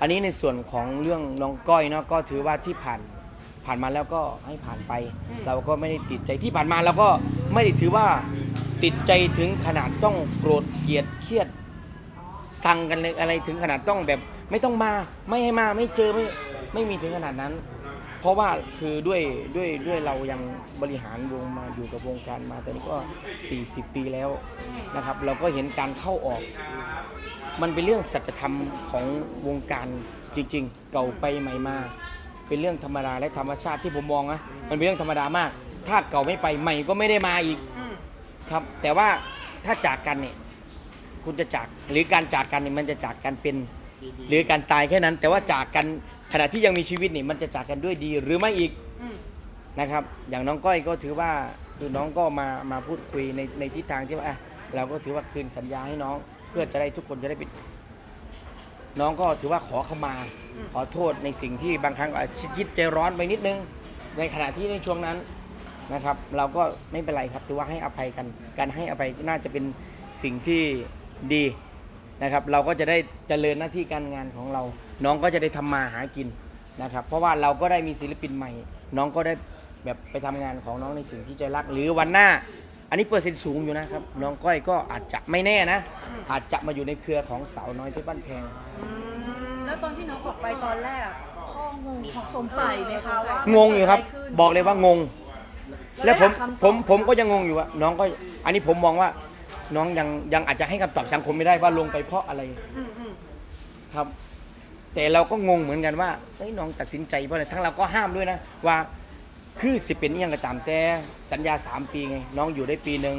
อันนี้ในส่วนของเรื่องน้องก้อยเนาะก็ถือว่าที่ผ่านผ่านมาแล้วก็ให้ผ่านไป เราก็ไม่ได้ติดใจที่ผ่านมาเราก็ไม่ได้ถือว่าติดใจถึงขนาดต้องโกรธเกลียดเครียดสั่งกันเลยอะไรถึงขนาดต้องแบบไม่ต้องมาไม่ให้มาไม่เจอไม่ไม่มีถึงขนาดนั้น เพราะว่าคือด้วยด้วยด้วยเรายังบริหารวงมาอยู่กับวงการมาตอนนี้ก็ 40 ปีแล้วนะครับ เราก็เห็นการเข้าออก มันเป็นเรื่องสัจธรรมของวงการจริง ๆ เก่าไปใหม่มา เป็นเรื่องธรรมดาและธรรมชาติที่ผมมองนะมันเป็นเรื่องธรรมดามาก ถ้าเก่าไม่ไปใหม่ก็ไม่ได้มาอีกอืมครับ แต่ว่าถ้าจากกันเนี่ยคุณจะจากหรือการจากกันเนี่ยมันจะจากกันเป็น หรือการตายแค่นั้น แต่ว่าจากกันขณะที่ยังมีชีวิตเนี่ยมันจะจากกันด้วยดีหรือไม่อีก อืม นะครับอย่างน้องก้อยก็ถือว่าคือน้องก็มามาพูดคุยในในทิศทางที่ว่าอะเราก็ถือว่าคืนสัญญาให้น้อง เพื่อจะได้ทุกคนจะได้เป็นน้องก็ถือว่าขอเข้ามา ขอโทษในสิ่งที่บางครั้งอาจจะคิดใจร้อนไปนิดนึง ในขณะที่ในช่วงนั้นนะครับ เราก็ไม่เป็นไรครับถือว่าให้อภัยกัน การให้อภัยน่าจะเป็นสิ่งที่ดีนะครับ เราก็จะได้เจริญหน้าที่การงานของเรา น้องก็จะได้ทำมาหากินนะครับ เพราะว่าเราก็ได้มีศิลปินใหม่ น้องก็ได้แบบไปทำงานของน้องในสิ่งที่ใจรัก หรือวันหน้า อันนี้เปอร์เซ็นต์สูงอยู่นะครับ น้องก้อยก็อาจจะไม่แน่นะ อาจจะมาอยู่ในเครือของสาวน้อยที่บ้านแพง แล้วตอนที่น้องออกไปตอนแรกพ่องงสงสัยไหมคะว่างงอยู่ครับเกิดะไขึ้นบอกเลยว่างง แล้วผมได้หาคำตอบผมผมก็ยังงงอยู่ว่าน้องก็อันนี้ผมมองว่า น้องยังยังอาจจะให้คำตอบสังคมไม่ได้ว่าลงไปเพราะอะไรอืมอืมครับ แต่เราก็งงเหมือนกันว่าเฮ้ยน้องตัดสินใจเพราะอะไรทั้งเราก็ห้ามด้วยนะว่า คือสิเป็นอหยังก็ตามแต่สัญญา 3 ปีไงน้องอยู่ได้ปีหนึ่ง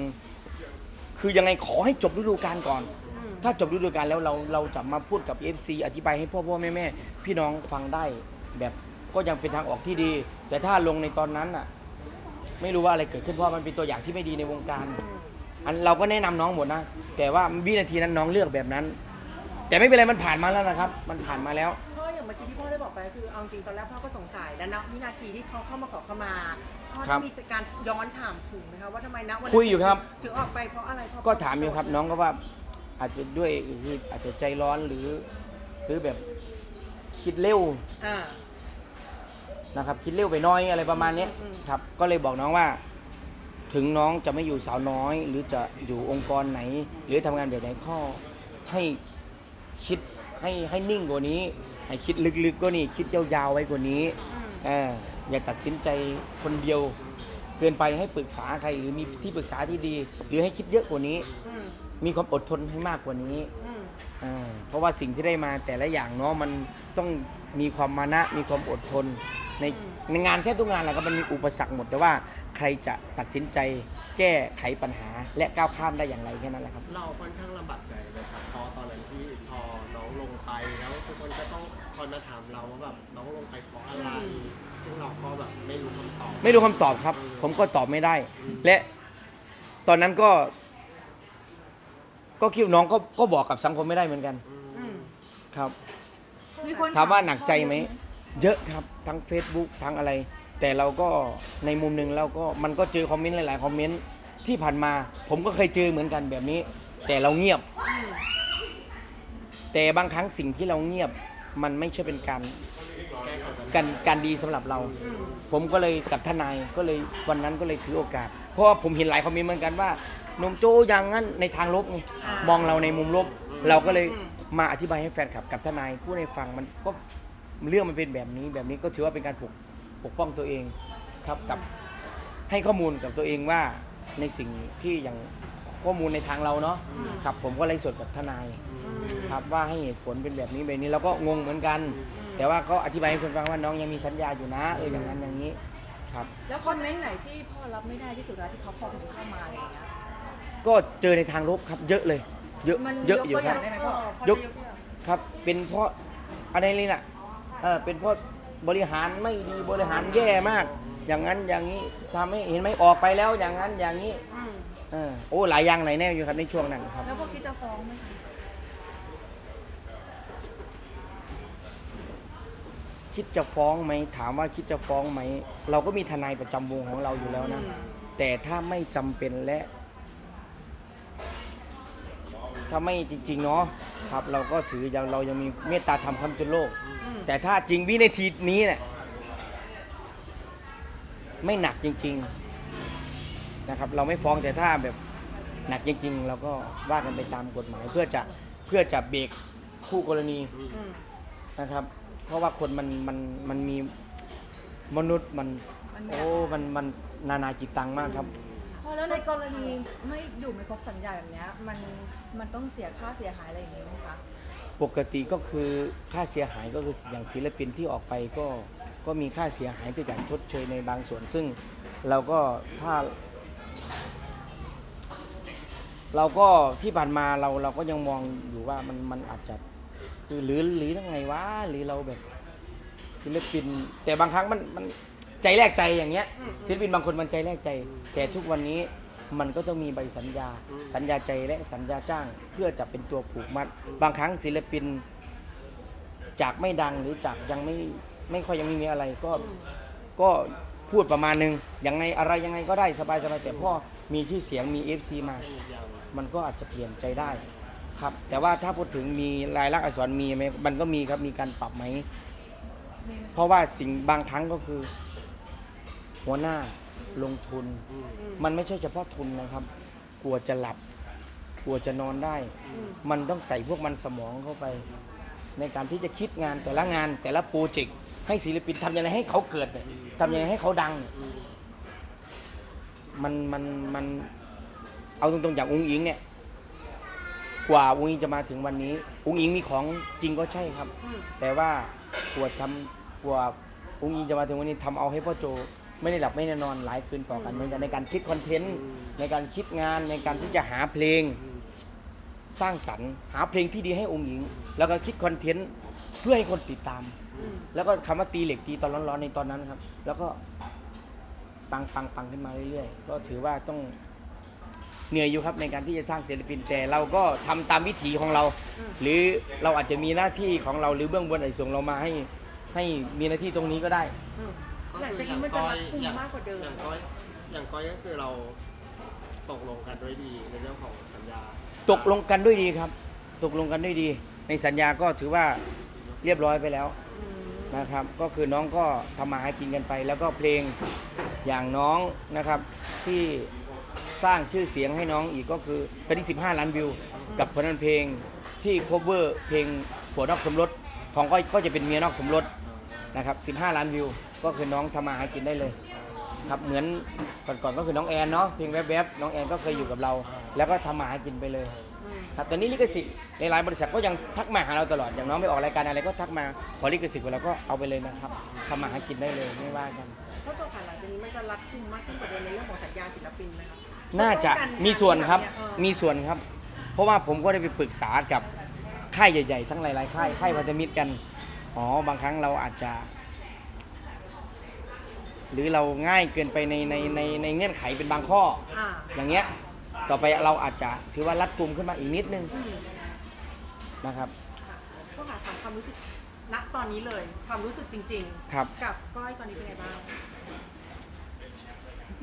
คือยังไงขอให้จบฤดูกาลก่อน ถ้าจบฤดูกาลแล้วเราเราจะมาพูดกับ FC อธิบายให้พ่อพ่อแม่แม่พี่น้องฟังได้แบบก็ยังเป็นทางออกที่ดี แต่ถ้าลงในตอนนั้นอะ ไม่รู้ว่าอะไรเกิดขึ้นเพราะมันเป็นตัวอย่างที่ไม่ดีในวงการ อันเราก็แนะนำน้องหมดนะแต่ว่าวินาทีนั้นน้องเลือกแบบนั้น แต่ไม่เป็นไรมันผ่านมาแล้วนะครับ มันผ่านมาแล้วพ่ออย่างเมื่อกี้ที่พ่อได้บอกไปคือเอาจริงตอนแรกพ่อก็สงสัยและณวินาทีที่เขาเข้ามาขอขมาพ่อครัได้บมีการย้อนถามถึงไหมคะว่าทำไมณวันนั้นคุยอยู่ครับ ถึงออกไปเพราะอะไรพ่อก็ถามอยู่ครับน้องก็ว่าอาจจะด้วยคืออาจจะใจร้อนหรือ หรือแบบคิดเร็วอ่า นะครับ คิดเร็วไปหน้อยอะไรประมาณเนี้ยอืมครับ ก็เลยบอกน้องว่า ถึงน้องจะไม่อยู่สาวน้อย หรือจะอยู่องค์กรไหน หรือทำงานแบบไหนข้อให้คิด ให้ให้นิ่งกว่านี้ ให้คิดลึกๆกว่านี้คิดยาวๆไว้กว่านี้อืมเอออย่าตัดสินใจคนเดียวเกินไปให้ปรึกษาใครหรือมีที่ปรึกษาที่ดี หรือให้คิดเยอะกว่านี้อืมมีความอดทนให้มากกว่านี้อืมอ่าเพราะว่าสิ่งที่ได้มาแต่ละอย่างเนาะมันต้องมีความมานะมีความอดทนในในงานแทบทุกงานแหละครับมันมีอุปสรรคหมดแต่ว่าใครจะตัดสินใจแก้ไขปัญหาและก้าวข้ามได้อย่างไรแค่นั้นแหละครับ เราค่อนข้างลำบากใจนะครับ คนก็ต้องคอยมาถามเราว่าแบบน้องลงไปเพราะอะไรซึ่งเราก็แบบไม่รู้คำตอบ ไม่รู้คำตอบครับ ผมก็ตอบไม่ได้ และตอนนั้นก็ ก็คิดว่าน้องก็ก็บอกกับสังคมไม่ได้เหมือนกันอืมครับ มีคนถามว่าหนักใจไหมเยอะครับทั้ง Facebook ทั้งอะไร แต่เราก็ในมุมหนึ่งเราก็มันก็เจอคอมเมนต์หลาย ๆ คอมเมนต์ที่ผ่านมา ผมก็เคยเจอเหมือนกันแบบนี้ แต่เราเงียบ แต่บางครั้งสิ่งที่เราเงียบมันไม่ใช่เป็นการการการดีสำหรับเรา ผมก็เลยกับทนายก็เลยวันนั้นก็เลยถือโอกาส เพราะว่าผมเห็นหลายคอมเมนต์เหมือนกันว่าหนมโจอย่างนั้นในทางลบไงมองเราในมุมลบ เราก็เลยมาอธิบายให้แฟนคลับกับทนายผู้ในฟังมันก็เรื่องมันเป็นแบบนี้แบบนี้ก็ถือว่าเป็นการปกปกป้องตัวเองครับกับให้ข้อมูลกับตัวเองว่าในสิ่งที่อย่างข้อมูลในทางเราเนาะครับผมก็ไล่สดกับทนาย ครับว่าให้เหตุผลเป็นแบบนี้แบบนี้เราก็งงเหมือนกัน แต่ว่าก็อธิบายให้คนฟังว่าน้องยังมีสัญญาอยู่นะเอออย่างนั้นอย่างนี้ครับ แล้วคอมเมนต์ไหนที่พ่อรับไม่ได้ที่สุดแล้วที่เขาคอมเมนต์เข้ามาอะไรอย่างเงี้ยก็เจอในทางลบครับเยอะเลย เยอะมันเยอะอยู่ยกตัวคอรับย่างได้ไหมพ่พ่ออพ่อยจะกยกตัวอย่างครับ เป็นเพราะอะไรเลยน่ะเออเป็นเพราะบริหารไม่ดีบริหารแย่มาก อย่างนั้นอย่างนี้ทำให้เห็นไหมออกไปแล้วอย่างนั้นอย่างนี้ อืมเออโอ้หลายอย่างหลายแน่อยู่ครับในช่วงนั้นครับ แล้วพ่อคิดจะฟ้องไหมคะ คิดจะฟ้องไหมถามว่าคิดจะฟ้องไหม เราก็มีทนายประจำวงของเราอยู่แล้วนะ แต่ถ้าไม่จำเป็นและ ถ้าไม่จริง ๆ เนาะครับ เราก็ถือยังเรายังมีเมตตาธรรมคำจุนโลก แต่ถ้าจริงวินาทีนี้เนี่ยไม่หนักจริง ๆนะครับ เราไม่ฟ้องแต่ถ้าแบบหนักจริง ๆ เราก็ว่ากันไปตามกฎหมาย เพื่อจะเพื่อจะเบรกคู่กรณีอืมนะครับ เพราะว่าคนมันมันมันมีมนุษย์มัน มันโอ้มันมันนานาจิตตังมากครับ พอแล้วในกรณีไม่อยู่ไม่ครบสัญญาแบบเนี้ยมันมันต้องเสียค่าเสียหายอะไรอย่างงี้ไหมคะปกติก็คือค่าเสียหายก็คืออย่างศิลปินที่ออกไปก็ก็มีค่าเสียหายที่จะชดเชยในบางส่วน ซึ่งเราก็ถ้า เราก็ที่ผ่านมาเราเราก็ยังมองอยู่ว่ามันมันอาจจะ คือหรือหรือยังไงวะหรือเราแบบศิลปิน แต่บางครั้งมันมันใจแรกใจอย่างเงี้ยศิลปินบางคนมันใจแรกใจ แต่ทุกวันนี้มันก็ต้องมีใบสัญญา สัญญาใจและสัญญาจ้าง เพื่อจะเป็นตัวผูกมัด บางครั้งศิลปิน จากไม่ดังหรือจากยังไม่ไม่ค่อยยังไม่มีอะไรก็ก็พูดประมาณนึงยังไงอะไรยังไงก็ได้สบายสบายแต่พ่อมีชื่อเสียงมี FC มา มันก็อาจจะเปลี่ยนใจได้ ครับ แต่ว่าถ้าพูดถึงมีลายลักษณ์อักษรมีไหมมันก็มีครับมีการปรับไหม เพราะว่าสิ่งบางครั้งก็คือ หัวหน้าลงทุน มันไม่ใช่เฉพาะทุนนะครับ กลัวจะหลับ กลัวจะนอนได้ มันต้องใส่พวกมันสมองเข้าไป ในการที่จะคิดงานแต่ละงานแต่ละโปรเจกต์ให้ศิลปินทำยังไงให้เขาเกิดเนี่ยทำยังไงให้เขาดังเนี่ยมันมันมันเอาตรงๆอย่างอุ้งอิงเนี่ย กว่าอุ้งอิงจะมาถึงวันนี้อุ้งอิงมีของจริงก็ใช่ครับ แต่ว่ากลัวทำกลัวอุ้งอิงจะมาถึงวันนี้ทำเอาให้พ่อโจไม่ได้หลับไม่ได้นอนหลายคืนต่อกันเหมือนกันในการคิดคอนเทนต์ในการคิดงานในการที่จะหาเพลงสร้างสรรค์หาเพลงที่ดีให้องค์หญิง แล้วก็คิดคอนเทนต์เพื่อให้คนติดตาม แล้วก็คำว่าตีเหล็กตีตอนร้อนๆในตอนนั้นครับ แล้วก็ปังปังปังขึ้นมาเรื่อยๆ ก็ถือว่าต้อง เหนื่อยอยู่ครับในการที่จะสร้างศิลปินแต่เราก็ทำตามวิถีของเรา หรือเราอาจจะมีหน้าที่ของเราหรือเบื้องบนอาจจะส่งเรามาให้ให้มีหน้าที่ตรงนี้ก็ได้หลังจากนี้มันจะรัดกุมมากกว่าเดิมอย่างก้อยอย่างก้อยก็คือเราตกลงกันด้วยดีในเรื่องของสัญญาตกลงกันด้วยดีครับ ตกลงกันด้วยดี ในสัญญาก็ถือว่าเรียบร้อยไปแล้วนะครับ ก็คือน้องก็ทำมาหากินกันไป แล้วก็เพลงอย่างน้องนะครับที่ สร้างชื่อเสียงให้น้องอีกก็คือตอนนี้ 15 ล้านวิว กับผลงานเพลงที่ cover เพลงผัวนอกสมรสของก้อยก็จะเป็นเมียนอกสมรสนะครับ 15 ล้านวิว ก็คือน้องทำมาหากินได้เลยครับเหมือนก่อนๆก็คือน้องแอนเนาะเพลงแวบๆน้องแอนก็เคยอยู่กับเรา แล้วก็ทำมาหากินไปเลย ครับตอนนี้ลิขสิทธิ์หลายๆบริษัทก็ยังทักมาหาเราตลอดอย่างน้องไปออกรายการอะไรก็ทักมาขอลิขสิทธิ์เราก็เอาไปเลยนะครับทำมาหากินได้เลยไม่ว่ากัน เพราะโจผ่านหลังจากนี้มันจะรัดกุมมากขึ้นกว่าเดิมในเรื่องของสัญญาศิลปินไหมคะน่าจะมีส่วนครับเออมีส่วนครับ เพราะว่าผมก็ได้ไปปรึกษากับค่ายใหญ่ๆ ทั้งหลายๆค่ายค่ายพันธมิตรกันอ๋อบางครั้งเราอาจจะ หรือเราง่ายเกินไปในในในในเงื่อนไขเป็นบางข้ออ่าอย่างเงี้ย ต่อไปเราอาจจะถือว่ารัดกุมขึ้นมาอีกนิดนึงนะครับ ค่ะก็ค่ะถามความรู้สึกณตอนนี้เลยความรู้สึกจริงครับ ๆ กับก้อยตอนนี้เป็นไงบ้าง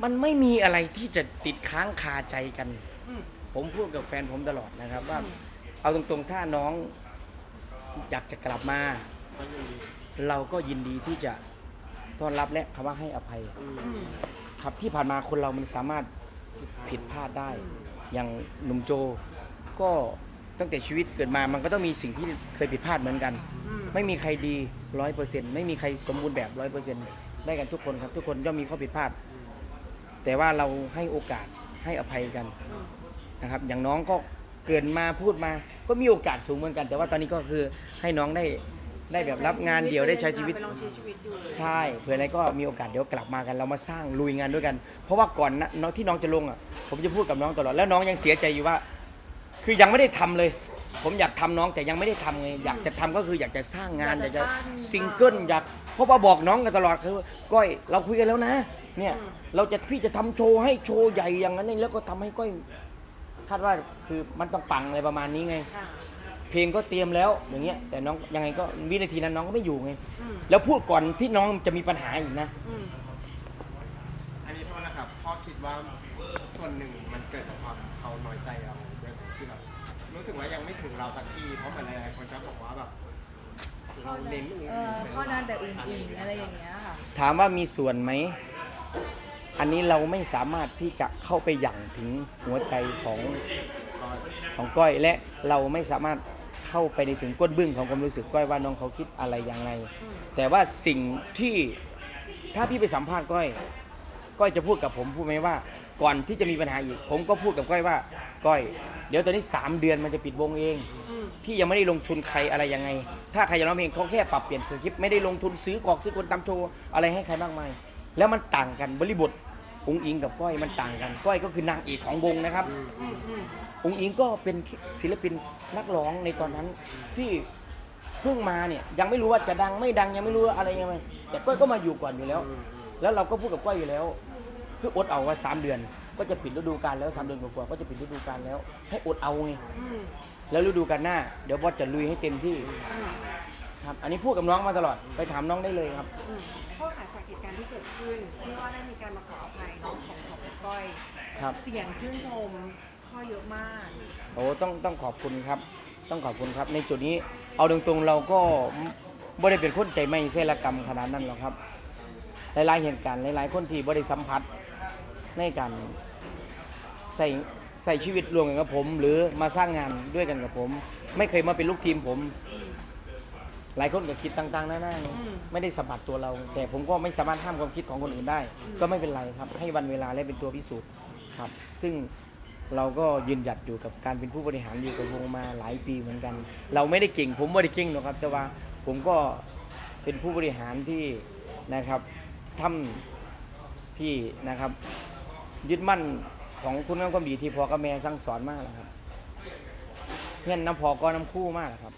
มันไม่มีอะไรที่จะติดค้างคาใจกัน อืม ผมพูดกับแฟนผมตลอดนะครับ ว่าเอาตรงๆ ถ้าน้องอยากจะกลับมาก็ยินดีเราก็ยินดีที่จะต้อนรับและคำว่าให้อภัย อืมอืมครับที่ผ่านมาคนเรามันสามารถ ผิดพลาดได้ อย่างหนุ่มโจก็ตั้งแต่ชีวิตเกิดมามันก็ต้องมีสิ่งที่เคยผิดพลาดเหมือนกันอืมไม่มีใครดีร้อยเปอร์เซ็นต์ไม่มีใครสมบูรณ์แบบร้อยเปอร์เซ็นต์ได้กันทุกคนครับ ทุกคนย่อมมีข้อผิดพลาด แต่ว่าเราให้โอกาสให้อภัยกันนะครับ อย่างน้องก็เกินมาพูดมาก็มีโอกาสสูงเหมือนกัน แต่ว่าตอนนี้ก็คือให้น้องได้ ได้แบบรับงานเดี่ยวได้ใช้ชีวิต ไปลองใช้ชีวิตดูใช่เผื่ออะไรก็มีโอกาสเดี๋ยวกลับมากัน เรามาสร้างลุยงานด้วยกัน เพราะว่าก่อนนะน้องที่น้องจะลงอะผมจะพูดกับน้องตลอดแล้วน้องยังเสียใจอยู่ว่า คือยังไม่ได้ทำเลย ผมอยากทำน้องแต่ยังไม่ได้ทำไงอยากจะทำก็คืออยากจะสร้างงานอยากจะซิงเกิลอยากเพราะว่าบอกน้องกันตลอดคือก้อยเราคุยกันแล้วนะ เนี่ยเราจะพี่จะทำโชว์ให้โชว์ใหญ่อย่างนั้นเองแล้วก็ทำให้ก้อยคาดว่าคือมันต้องปังอะไรประมาณนี้ไงอ่า เพลงก็เตรียมแล้วอย่างเงี้ยแต่น้องยังไงก็วินาทีนั้นน้องก็ไม่อยู่ไงอืมแล้วพูดก่อนที่น้องจะมีปัญหาอีกนะ อืมอันนี้โทษนะครับพ่อคิดว่าส่วนหนึ่งมันเกิดจากความเขาน้อยใจเราด้วยที่แบบรู้สึกว่ายังไม่ถึงเราสักทีเพราะเหมือนหลายๆคนจะบอกว่าแบบเราเน้นอื่นเออพ่อนั้นแต่อุ่นๆอะไรอย่างเงี้ยค่ะ ถามว่ามีส่วนไหม อันนี้เราไม่สามารถที่จะเข้าไปหยั่งถึงหัวใจของของก้อยและเราไม่สามารถ เข้าไปในถึงก้นบึ้งของความรู้สึกก้อยว่าน้องเขาคิดอะไรยังไง แต่ว่าสิ่งที่ถ้าพี่ไปสัมภาษณ์ก้อยก้อยจะพูดกับผมพูดไหมว่า ก่อนที่จะมีปัญหาอีก ผมก็พูดกับก้อยว่าก้อย เดี๋ยวตอนนี้ 3 เดือนมันจะปิดวงเองพี่ยังไม่ได้ลงทุนใครอะไรยังไง ถ้าใครจะร้องเพลงเขาแค่ปรับเปลี่ยนสคริปต์ไม่ได้ลงทุนซื้อกรอกซื้อคนตามโชว์อะไรให้ใครมากมายแล้วมันต่างกันบริบท องค์อิงกับก้อยมันต่างกัน ก้อยก็คือนางเอกของวงนะครับองค์อิงก็เป็นศิลปินนักร้องในตอนนั้นที่เพิ่งมาเนี่ยยังไม่รู้ว่าจะดังไม่ดังยังไม่รู้ว่าอะไรยังไงแต่ก้อยก็มาอยู่ก่อนอยู่แล้ว แล้วเราก็พูดกับก้อยอยู่แล้ว คืออดเอาว่าสามเดือน ก็จะปิดฤดูกาลแล้วสามเดือนกว่าๆก็จะปิดฤดูกาลแล้ว ให้อดเอาไงอืมแล้วฤดูกาลหน้า เดี๋ยวบอสจะลุยให้เต็มที่ครับ อันนี้พูดกับน้องมาตลอดไปถามน้องได้เลยครับอืมพ่อขาจากเหตุการณ์ที่เกิดขึ้นที่ว่าได้มีการมาขออภัย ก้อย ครับ เสียงชื่นชมพ่อเยอะมาก โอ้ต้องต้องขอบคุณครับ ต้องขอบคุณครับ ในจุดนี้เอาตรงๆเราก็ไม่ได้เป็นคนใจไม่เสรกรรมขนาดนั้นหรอกครับ หลายๆเหตุการณ์หลายๆคนที่บ่ได้สัมผัสในการใส่ใส่ชีวิตรวมกันกับผม หรือมาสร้างงานด้วยกันกับผม ไม่เคยมาเป็นลูกทีมผม หลายคนก็คิดต่างๆหน้าๆนี่อืม ไม่ได้สัมผัสตัวเรา แต่ผมก็ไม่สามารถห้ามความคิดของคนอื่นได้ ก็ไม่เป็นไรครับให้วันเวลาและเป็นตัวพิสูจน์ครับ ซึ่งเราก็ยืนหยัดอยู่กับการเป็นผู้บริหารอยู่กับวงมาหลายปีเหมือนกัน เราไม่ได้เก่ง ผมไม่ได้เก่งหรอกครับ แต่ว่าผมก็เป็นผู้บริหารที่นะครับทำที่นะครับ ยึดมั่นของคุณงามความดีที่พ่อกับแม่สั่งสอนมากแล้วครับเฮียนน้ำพอก็น้ำคู่มากแล้วครับ